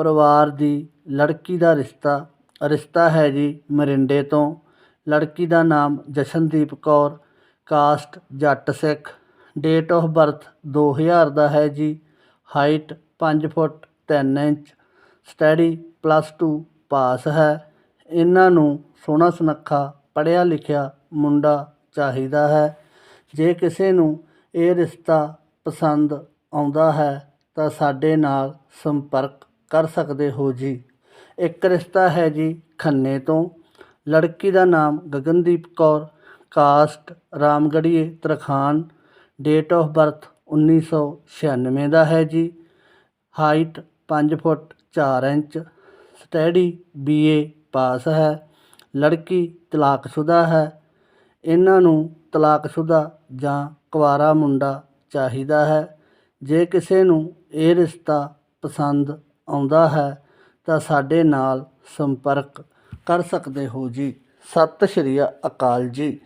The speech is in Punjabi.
ਪਰਿਵਾਰ ਦੀ ਲੜਕੀ ਦਾ ਰਿਸ਼ਤਾ ਰਿਸ਼ਤਾ ਹੈ ਜੀ ਮਰਿੰਡੇ ਤੋਂ। ਲੜਕੀ ਦਾ ਨਾਮ ਜਸ਼ਨਦੀਪ ਕੌਰ, ਕਾਸਟ ਜੱਟ ਸਿੱਖ। ਡੇਟ ਆਫ ਬਰਥ ਦੋ ਹਜ਼ਾਰ ਦਾ ਹੈ ਜੀ। ਹਾਈਟ ਪੰਜ ਫੁੱਟ ਤਿੰਨ inch. Study plus two pass ਹੈ। ਇਹਨਾਂ ਨੂੰ ਸੋਹਣਾ ਸੁਨੱਖਾ ਪੜ੍ਹਿਆ ਲਿਖਿਆ ਮੁੰਡਾ ਚਾਹੀਦਾ ਹੈ। ਜੇ ਕਿਸੇ ਨੂੰ ਇਹ ਰਿਸ਼ਤਾ ਪਸੰਦ ਆਉਂਦਾ ਹੈ ਤਾਂ ਸਾਡੇ ਨਾਲ ਸੰਪਰਕ ਕਰ ਸਕਦੇ ਹੋ ਜੀ। ਇੱਕ ਰਿਸ਼ਤਾ ਹੈ ਜੀ ਖੰਨੇ ਤੋਂ। ਲੜਕੀ ਦਾ ਨਾਮ ਗਗਨਦੀਪ ਕੌਰ। ਕਾਸਟ ਰਾਮਗੜੀਏ ਤਰਖਾਨ। ਡੇਟ ਆਫ ਬਰਥ 1996 ਦਾ ਹੈ ਜੀ। Height 5 foot 4 inch. Study BA pass ਹੈ। ਲੜਕੀ ਤਲਾਕਸ਼ੁਦਾ ਹੈ। ਇਹਨਾਂ ਨੂੰ ਤਲਾਕਸ਼ੁਦਾ ਜਾਂ ਕੁਆਰਾ ਮੁੰਡਾ ਚਾਹੀਦਾ ਹੈ। ਜੇ ਕਿਸੇ ਨੂੰ ਇਹ ਰਿਸ਼ਤਾ ਪਸੰਦ ਆਉਂਦਾ ਹੈ ਤਾਂ ਸਾਡੇ ਨਾਲ ਸੰਪਰਕ ਕਰ ਸਕਦੇ ਹੋ ਜੀ। ਸਤਿ ਸ਼੍ਰੀ ਅਕਾਲ ਜੀ।